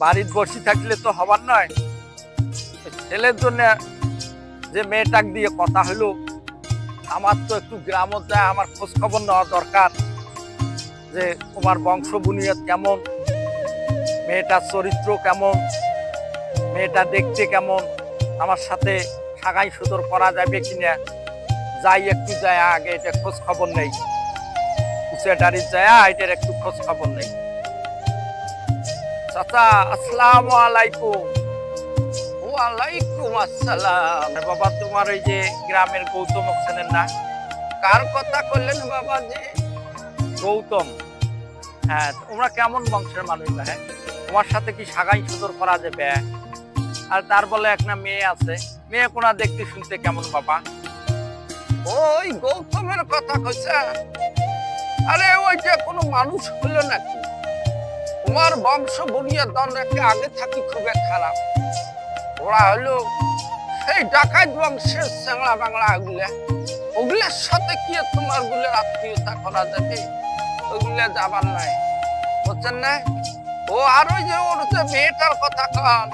বাড়ির বসে থাকলে তো হবার নয়। ছেলের জন্য যে মেয়েটাক দিয়ে কথা হলো, আমার তো একটু গ্রামও যায় আমার খোঁজ খবর নেওয়া দরকার যে তোমার বংশ বুনিয়াদ কেমন, মেয়েটার চরিত্র কেমন, মেয়েটা দেখতে কেমন, আমার সাথে সাগাই সুদর করা যাবে কিনা, যাই একটু যায় আগে, এটা খোঁজ খবর নেই ডাড়ির যায় এটার একটু খোঁজ খবর নেই। চাচা, আসসালামু আলাইকুম। ওয়ালাইকুম আসসালাম। বাবা, তোমার ওই যে গ্রামের গৌতম হোসেনের না? কার কথা করলেন বাবা যে? গৌতম। হ্যাঁ তোমরা কেমন বংশের মানুষ হ্যাঁ? তোমার সাথে কি সাগাই সুদর করা যাবে? আর তার বলে একটা মেয়ে আছে। মেয়ে কোনা দেখতে শুনতে কেমন বাবা? ওই গৌতমের কথা কইছে। আরে ওই যে কোনো মানুষ হলো নাকি? তোমার বংশ বুনিয়া দণ্ডকে আগে থাকি খুবই খারাপ। ওরা হলো সেই ডাকাত বংশের চাংলা বাংলা ওগুলা। ওগুলোর সাথে কি তোমারগুলোর আত্মীয়তা করা যাবে? ওগুলা যাবার নাই। বুঝছেন না? ও আর ওই যে ওর যে মেয়েটার কথা কন।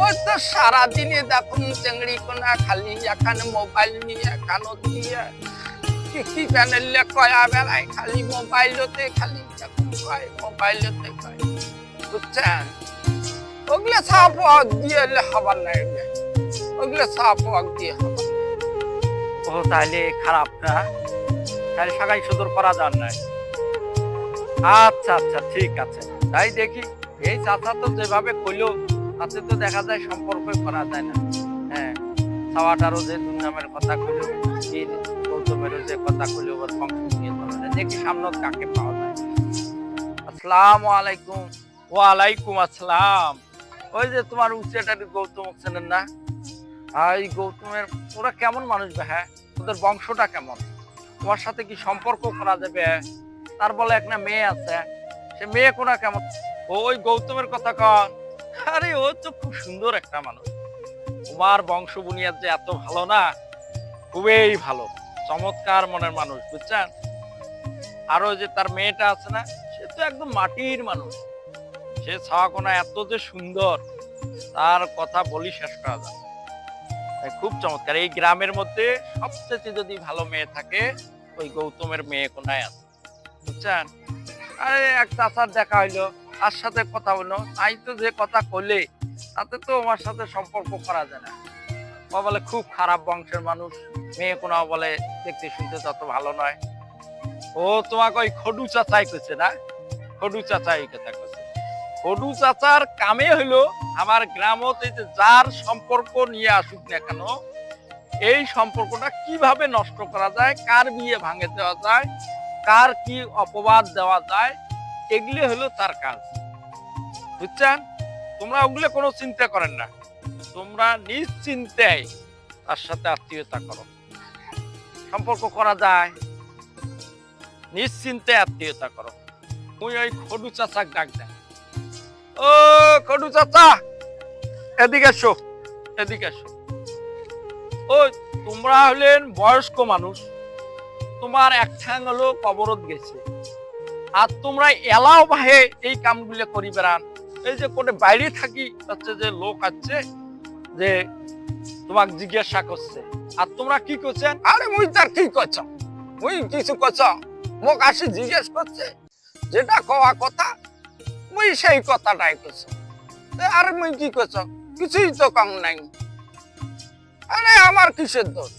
ওই তো সারাদিনে দেখুন চেংড়ি কোনা খালি, এখানে মোবাইল নিয়ে কানো দিয়ে কি প্যানেলে কয়া বেড়ায় খালি মোবাইলতে, খালি কয় মোবাইলতে কয় বুঝছেন? ওগুলো সাপ দিয়ে হবার নাই ওগুলো। সাপ দিয়ে হবার ও তাহলে খারাপ না? তাহলে সাগাই সুদূর করা যান নাই। আচ্ছা আচ্ছা ঠিক আছে। তাই দেখি, এই চাচা তো যেভাবে কইলো, তাতে তো দেখা যায় সম্পর্ক করা যায় না। হ্যাঁ সাওয়াটারও যে দুর্নামের কথা কইলো যে কথা ওর নিয়ে দেখি সামনে কাকে পাওয়া যায়। আসসালামু আলাইকুম। আসসালাম। ওই যে তোমার গৌতম না? গৌতমের ওরা কেমন মানুষ বে হ্যাঁ? ওদের বংশটা কেমন? তোমার সাথে কি সম্পর্ক করা যাবে? তার বলে একটা মেয়ে আছে। সে মেয়ে কোনা কেমন? ওই গৌতমের কথা কন। আরে, ও তো খুব সুন্দর একটা মানুষ। তোমার বংশ বুনিয়াদ যে এত ভালো না? খুবই ভালো। চমৎকার মনের মানুষ, বুঝছেন? আরও যে তার মেয়েটা আছে না, সে তো একদম মাটির মানুষ। সে ছাওয়া কোনা এত যে সুন্দর, তার কথা বলি শেষ করা যায় খুব চমৎকার। এই গ্রামের মধ্যে সবচেয়ে যদি ভালো মেয়ে থাকে, ওই গৌতমের মেয়ে কোনায় আছে, বুঝছেন? আরে, এক চাচার দেখা হইল, তার সাথে কথা হলো তাই তো যে কথা কইলে তাতে তো আমার সাথে সম্পর্ক করা যায় না। ও বলে খুব খারাপ বংশের মানুষ। মেয়ে কোনো বলে দেখতে শুনতে তত ভালো নয়। ও তোমাকে ওই খডু চাচাই কইছে না? খডু চাচা এই কথা কইছে। খডু চাচার কামে হইল আমার গ্রামত এই যে যার সম্পর্ক নিয়ে আসুক না কেন, এই সম্পর্কটা কীভাবে নষ্ট করা যায়, কার বিয়ে ভাঙে দেওয়া যায়, কার কি অপবাদ দেওয়া যায়, এগুলি হলো তার কাজ। বুঝছেন? তোমরা ওগুলো কোনো চিন্তা করেন না। তোমরা নিশ্চিন্তায় তার সাথে আত্মীয়তা করো। সম্পর্ক করা যায়, নিশ্চিন্তে আত্মীয়তা করো। তুই ওই খডু চাচাক ডাক দেয় ও খডু চাচা, এদিকে এসো এদিকে এসো। ও, তোমরা হলেন বয়স্ক মানুষ। তোমার এক ঠ্যাং হলো কবরত গেছে। আর তোমরা এলাও বাহে এই কামগুলো করি বেড়ান এই যে কোনে বাইরে থাকি হচ্ছে যে লোক আছে যে তোমাক জিজ্ঞাসা করছে। আর তোমরা কি করছেন আরে মুই তার কি করছ? মুই কিছু করছ? মোক আসি জিজ্ঞেস করছে যেটা কওয়া কথা মুই সেই কথাটাই করছ। আর মুই কি করছ? কিছুই তো কম নাই। আরে আমার কিসের দোষ?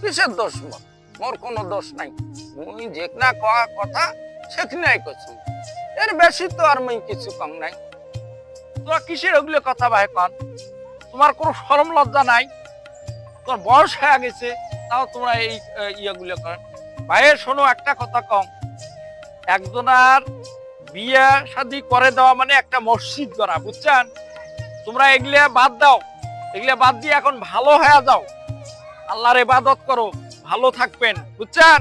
কিসের দোষ মোর? মোর কোনো দোষ নাই। মুই যেখানে কওয়া কথা সেখানেই করছি। এর বেশি তো আর মুই কিছু কম নাই। তোরা কিসের ওগুলো কথা ভাই কন? তোমার কোনো শরম লজ্জা নাই? তোমার বয়স হয়ে গেছে, তাও তোমরা এই ইয়েগুলো করেন ভাইয়ের শোনো, একটা কথা কম। একজনার বিয়ে শাদি করে দেওয়া মানে একটা মসজিদ করা বুঝছেন? তোমরা এগুলা বাদ দাও। এগুলা বাদ দিয়ে এখন ভালো হয়ে যাও। আল্লাহর ইবাদত করো, ভালো থাকবেন, বুঝছেন?